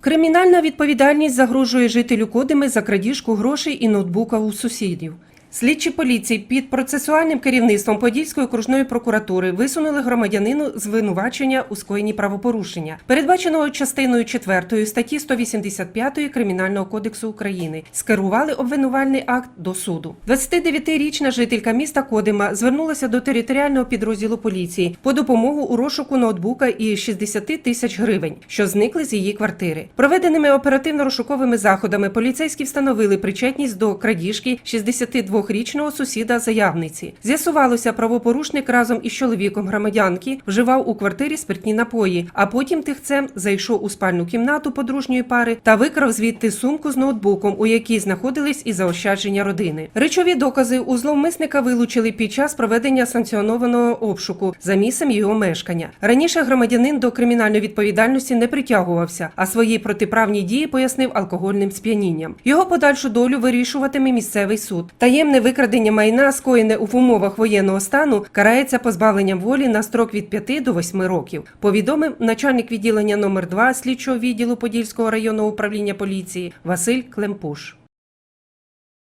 Кримінальна відповідальність загрожує жителю Кодими за крадіжку грошей і ноутбука у сусідів. Слідчі поліції під процесуальним керівництвом Подільської окружної прокуратури висунули громадянину звинувачення у скоєнні правопорушення, передбаченого частиною 4 статті 185 Кримінального кодексу України. Скерували обвинувальний акт до суду. 29-річна жителька міста Кодима звернулася до територіального підрозділу поліції по допомогу у розшуку ноутбука і 60 тисяч гривень, що зникли з її квартири. Проведеними оперативно-розшуковими заходами поліцейські встановили причетність до крадіжки 62-річного сусіда заявниці. З'ясувалося, правопорушник разом із чоловіком громадянки вживав у квартирі спиртні напої, а потім тихцем зайшов у спальну кімнату подружньої пари та викрав звідти сумку з ноутбуком, у якій знаходились і заощадження родини. Речові докази у зловмисника вилучили під час проведення санкціонованого обшуку за місцем його мешкання. Раніше громадянин до кримінальної відповідальності не притягувався, а свої протиправні дії пояснив алкогольним сп'янінням. Його подальшу долю вирішуватиме місцевий суд. Таємне викрадення майна, скоєне в умовах воєнного стану, карається позбавленням волі на строк від 5 до 8 років. Повідомив начальник відділення номер 2 слідчого відділу Подільського районного управління поліції Василь Клемпуш.